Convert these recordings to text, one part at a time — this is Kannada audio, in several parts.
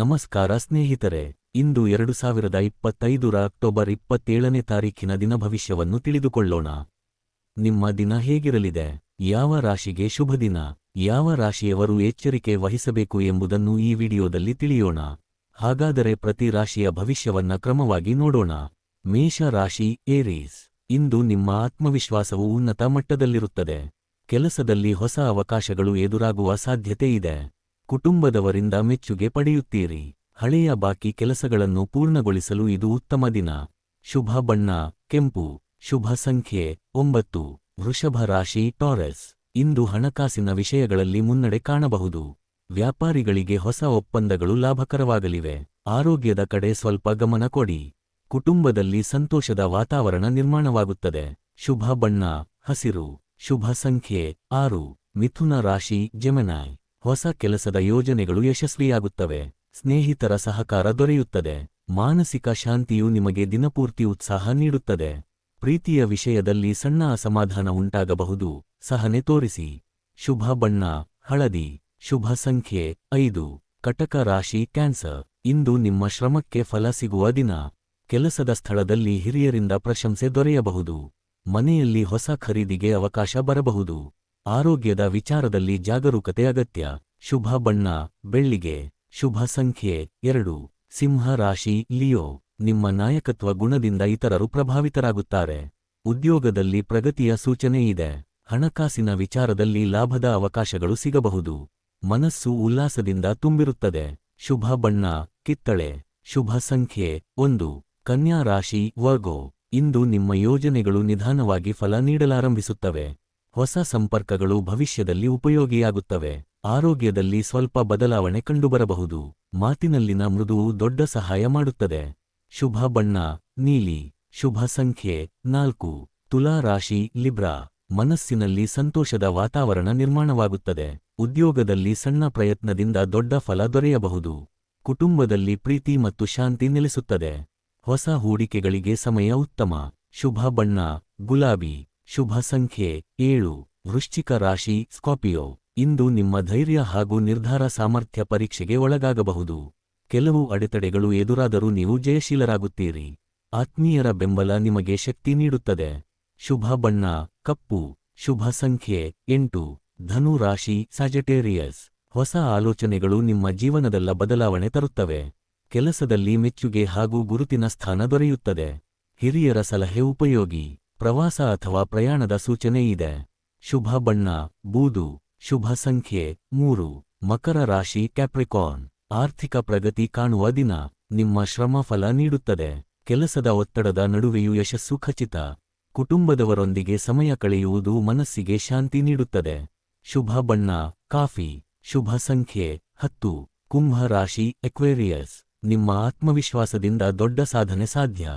ನಮಸ್ಕಾರ ಸ್ನೇಹಿತರೆ, ಇಂದು ಎರಡು ಸಾವಿರದ ಇಪ್ಪತ್ತೈದರ ಅಕ್ಟೋಬರ್ ಇಪ್ಪತ್ತೇಳನೇ ತಾರೀಖಿನ ದಿನ ಭವಿಷ್ಯವನ್ನು ತಿಳಿದುಕೊಳ್ಳೋಣ. ನಿಮ್ಮ ದಿನ ಹೇಗಿರಲಿದೆ? ಯಾವ ರಾಶಿಗೆ ಶುಭ ದಿನ? ಯಾವ ರಾಶಿಯವರು ಎಚ್ಚರಿಕೆ ವಹಿಸಬೇಕು ಎಂಬುದನ್ನು ಈ ವಿಡಿಯೋದಲ್ಲಿ ತಿಳಿಯೋಣ. ಹಾಗಾದರೆ ಪ್ರತಿ ರಾಶಿಯ ಭವಿಷ್ಯವನ್ನ ಕ್ರಮವಾಗಿ ನೋಡೋಣ. ಮೇಷ ರಾಶಿ ಏರೀಸ್, ಇಂದು ನಿಮ್ಮ ಆತ್ಮವಿಶ್ವಾಸವು ಉನ್ನತ ಮಟ್ಟದಲ್ಲಿರುತ್ತದೆ. ಕೆಲಸದಲ್ಲಿ ಹೊಸ ಅವಕಾಶಗಳು ಎದುರಾಗುವ ಸಾಧ್ಯತೆ ಇದೆ. ಕುಟುಂಬದವರಿಂದ ಮೆಚ್ಚುಗೆ ಪಡೆಯುತ್ತೀರಿ. ಹಳೆಯ ಬಾಕಿ ಕೆಲಸಗಳನ್ನು ಪೂರ್ಣಗೊಳಿಸಲು ಇದು ಉತ್ತಮ ದಿನ. ಶುಭ ಬಣ್ಣ, ಕೆಂಪು, ಶುಭ ಸಂಖ್ಯೆ, ಒಂಬತ್ತು. ವೃಷಭ ರಾಶಿ, ಟಾರೆಸ್. ಇಂದು ಹಣಕಾಸಿನ ವಿಷಯಗಳಲ್ಲಿ ಮುನ್ನಡೆ ಕಾಣಬಹುದು. ವ್ಯಾಪಾರಿಗಳಿಗೆ ಹೊಸ ಒಪ್ಪಂದಗಳು ಲಾಭಕರವಾಗಲಿವೆ. ಆರೋಗ್ಯದ ಕಡೆ ಸ್ವಲ್ಪ ಗಮನ ಕೊಡಿ. ಕುಟುಂಬದಲ್ಲಿ ಸಂತೋಷದ ವಾತಾವರಣ ನಿರ್ಮಾಣವಾಗುತ್ತದೆ. ಶುಭ ಬಣ್ಣ, ಹಸಿರು. ಶುಭ ಸಂಖ್ಯೆ, ಆರು. ಮಿಥುನ ರಾಶಿ ಜೆಮೆನಾಯ್ ಹೊಸ ಕೆಲಸದ ಯೋಜನೆಗಳು ಯಶಸ್ವಿಯಾಗುತ್ತವೆ. ಸ್ನೇಹಿತರ ಸಹಕಾರ ದೊರೆಯುತ್ತದೆ. ಮಾನಸಿಕ ಶಾಂತಿಯು ನಿಮಗೆ ದಿನಪೂರ್ತಿ ಉತ್ಸಾಹ ನೀಡುತ್ತದೆ. ಪ್ರೀತಿಯ ವಿಷಯದಲ್ಲಿ ಸಣ್ಣ ಅಸಮಾಧಾನ ಉಂಟಾಗಬಹುದು. ಸಹನೆ ತೋರಿಸಿ. ಶುಭ ಬಣ್ಣ, ಹಳದಿ. ಶುಭ ಸಂಖ್ಯೆ ಐದು. ಕಟಕ ರಾಶಿ ಕ್ಯಾನ್ಸರ್. ಇಂದು ನಿಮ್ಮ ಶ್ರಮಕ್ಕೆ ಫಲ ಸಿಗುವ ದಿನ. ಕೆಲಸದ ಸ್ಥಳದಲ್ಲಿ ಹಿರಿಯರಿಂದ ಪ್ರಶಂಸೆ ದೊರೆಯಬಹುದು. ಮನೆಯಲ್ಲಿ ಹೊಸ ಖರೀದಿಗೆ ಅವಕಾಶ ಬರಬಹುದು. ಆರೋಗ್ಯದ ವಿಚಾರದಲ್ಲಿ ಜಾಗರೂಕತೆ ಅಗತ್ಯ. ಶುಭ ಬಣ್ಣ, ಬೆಳ್ಳಿಗೆ, ಶುಭ ಸಂಖ್ಯೆ ಎರಡು. ಸಿಂಹ ರಾಶಿ, ಲಿಯೋ, ನಿಮ್ಮ ನಾಯಕತ್ವ ಗುಣದಿಂದ ಇತರರು ಪ್ರಭಾವಿತರಾಗುತ್ತಾರೆ. ಉದ್ಯೋಗದಲ್ಲಿ ಪ್ರಗತಿಯ ಸೂಚನೆ ಇದೆ. ಹಣಕಾಸಿನ ವಿಚಾರದಲ್ಲಿ ಲಾಭದ ಅವಕಾಶಗಳು ಸಿಗಬಹುದು. ಮನಸ್ಸು ಉಲ್ಲಾಸದಿಂದ ತುಂಬಿರುತ್ತದೆ. ಶುಭ ಬಣ್ಣ, ಕಿತ್ತಳೆ. ಶುಭ ಸಂಖ್ಯೆ ಒಂದು. ಕನ್ಯಾ ರಾಶಿ, ವರ್ಗೋ, ಇಂದು ನಿಮ್ಮ ಯೋಜನೆಗಳು ನಿಧಾನವಾಗಿ ಫಲ ನೀಡಲಾರಂಭಿಸುತ್ತವೆ. ಹೊಸ ಸಂಪರ್ಕಗಳು ಭವಿಷ್ಯದಲ್ಲಿ ಉಪಯೋಗಿಯಾಗುತ್ತವೆ. ಆರೋಗ್ಯದಲ್ಲಿ ಸ್ವಲ್ಪ ಬದಲಾವಣೆ ಕಂಡುಬರಬಹುದು. ಮಾತಿನಲ್ಲಿನ ಮೃದುವು ದೊಡ್ಡ ಸಹಾಯ ಮಾಡುತ್ತದೆ. ಶುಭ ಬಣ್ಣ, ನೀಲಿ, ಶುಭ ಸಂಖ್ಯೆ, ನಾಲ್ಕು, ತುಲಾ ರಾಶಿ, ಲಿಬ್ರಾ, ಮನಸ್ಸಿನಲ್ಲಿ ಸಂತೋಷದ ವಾತಾವರಣ ನಿರ್ಮಾಣವಾಗುತ್ತದೆ. ಉದ್ಯೋಗದಲ್ಲಿ ಸಣ್ಣ ಪ್ರಯತ್ನದಿಂದ ದೊಡ್ಡ ಫಲ ದೊರೆಯಬಹುದು. ಕುಟುಂಬದಲ್ಲಿ ಪ್ರೀತಿ ಮತ್ತು ಶಾಂತಿ ನೆಲೆಸುತ್ತದೆ. ಹೊಸ ಹೂಡಿಕೆಗಳಿಗೆ ಸಮಯ ಉತ್ತಮ. ಶುಭ ಬಣ್ಣ, ಗುಲಾಬಿ ಶುಭ ಸಂಖ್ಯೆ ಏಳು, ವೃಶ್ಚಿಕ ರಾಶಿ ಸ್ಕಾರ್ಪಿಯೋ ಇಂದು ನಿಮ್ಮ ಧೈರ್ಯ ಹಾಗೂ ನಿರ್ಧಾರ ಸಾಮರ್ಥ್ಯ ಪರೀಕ್ಷೆಗೆ ಒಳಗಾಗಬಹುದು. ಕೆಲವು ಅಡೆತಡೆಗಳು ಎದುರಾದರೂ ನೀವು ಜಯಶೀಲರಾಗುತ್ತೀರಿ. ಆತ್ಮೀಯರ ಬೆಂಬಲ ನಿಮಗೆ ಶಕ್ತಿ ನೀಡುತ್ತದೆ. ಶುಭ ಬಣ್ಣ, ಕಪ್ಪು. ಶುಭ ಸಂಖ್ಯೆ ಎಂಟು, ಧನು ರಾಶಿ ಸಾಜೆಟೇರಿಯಸ್ ಹೊಸ ಆಲೋಚನೆಗಳು ನಿಮ್ಮ ಜೀವನದಲ್ಲ ಬದಲಾವಣೆ ತರುತ್ತವೆ. ಕೆಲಸದಲ್ಲಿ ಮೆಚ್ಚುಗೆ ಹಾಗೂ ಗುರುತಿನ ಸ್ಥಾನ ದೊರೆಯುತ್ತದೆ. ಹಿರಿಯರ ಸಲಹೆ ಉಪಯೋಗಿ. ಪ್ರವಾಸ ಅಥವಾ ಪ್ರಯಾಣದ ಸೂಚನೆ ಇದೆ. ಶುಭ ಬಣ್ಣ, ಬೂದು, ಶುಭ ಸಂಖ್ಯೆ, ಮೂರು, ಮಕರ ರಾಶಿ ಕ್ಯಾಪ್ರಿಕಾನ್ ಆರ್ಥಿಕ ಪ್ರಗತಿ ಕಾಣುವ ದಿನ, ನಿಮ್ಮ ಶ್ರಮ ಫಲ ನೀಡುತ್ತದೆ. ಕೆಲಸದ ಒತ್ತಡದ ನಡುವೆಯೂ ಯಶಸ್ಸು ಖಚಿತ. ಕುಟುಂಬದವರೊಂದಿಗೆ ಸಮಯ ಕಳೆಯುವುದು ಮನಸ್ಸಿಗೆ ಶಾಂತಿ ನೀಡುತ್ತದೆ. ಶುಭ ಬಣ್ಣ, ಕಾಫಿ, ಶುಭ ಸಂಖ್ಯೆ, ಹತ್ತು, ಕುಂಭ ರಾಶಿ ಎಕ್ವೇರಿಯಸ್ ನಿಮ್ಮ ಆತ್ಮವಿಶ್ವಾಸದಿಂದ ದೊಡ್ಡ ಸಾಧನೆ ಸಾಧ್ಯ.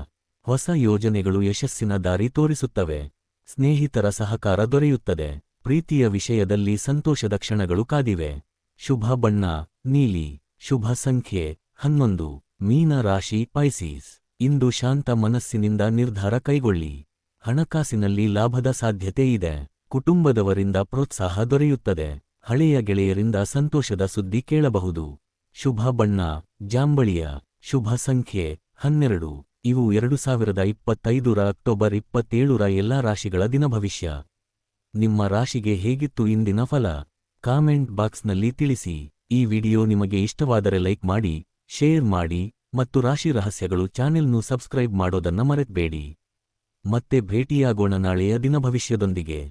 ಹೊಸ ಯೋಜನೆಗಳು ಯಶಸ್ಸಿನ ದಾರಿ ತೋರಿಸುತ್ತವೆ. ಸ್ನೇಹಿತರ ಸಹಕಾರ ದೊರೆಯುತ್ತದೆ. ಪ್ರೀತಿಯ ವಿಷಯದಲ್ಲಿ ಸಂತೋಷದ ಕ್ಷಣಗಳು ಕಾದಿವೆ. ಶುಭ ಬಣ್ಣ, ನೀಲಿ, ಶುಭ ಸಂಖ್ಯೆ, ಹನ್ನೊಂದು, ಮೀನ ರಾಶಿ ಪೈಸೀಸ್ ಇಂದು ಶಾಂತ ಮನಸ್ಸಿನಿಂದ ನಿರ್ಧಾರ ಕೈಗೊಳ್ಳಿ. ಹಣಕಾಸಿನಲ್ಲಿ ಲಾಭದ ಸಾಧ್ಯತೆ ಇದೆ. ಕುಟುಂಬದವರಿಂದ ಪ್ರೋತ್ಸಾಹ ದೊರೆಯುತ್ತದೆ. ಹಳೆಯ ಗೆಳೆಯರಿಂದ ಸಂತೋಷದ ಸುದ್ದಿ ಕೇಳಬಹುದು. ಶುಭ ಬಣ್ಣ, ಜಾಂಬಳಿಯ, ಶುಭ ಸಂಖ್ಯೆ, ಹನ್ನೆರಡು. ಇವು ಎರಡು ಸಾವಿರದ ಇಪ್ಪತ್ತೈದರ ಅಕ್ಟೋಬರ್ ಇಪ್ಪತ್ತೇಳರ ಎಲ್ಲಾ ರಾಶಿಗಳ ದಿನ ಭವಿಷ್ಯ. ನಿಮ್ಮ ರಾಶಿಗೆ ಹೇಗಿತ್ತು ಇಂದಿನ ಫಲ? ಕಾಮೆಂಟ್ ಬಾಕ್ಸ್ನಲ್ಲಿ ತಿಳಿಸಿ. ಈ ವಿಡಿಯೋ ನಿಮಗೆ ಇಷ್ಟವಾದರೆ ಲೈಕ್ ಮಾಡಿ, ಶೇರ್ ಮಾಡಿ ಮತ್ತು ರಾಶಿ ರಹಸ್ಯಗಳು ಚಾನೆಲ್ನು ಸಬ್ಸ್ಕ್ರೈಬ್ ಮಾಡೋದನ್ನ ಮರೆತ್ಬೇಡಿ. ಮತ್ತೆ ಭೇಟಿಯಾಗೋಣ ನಾಳೆಯ ದಿನ ಭವಿಷ್ಯದೊಂದಿಗೆ.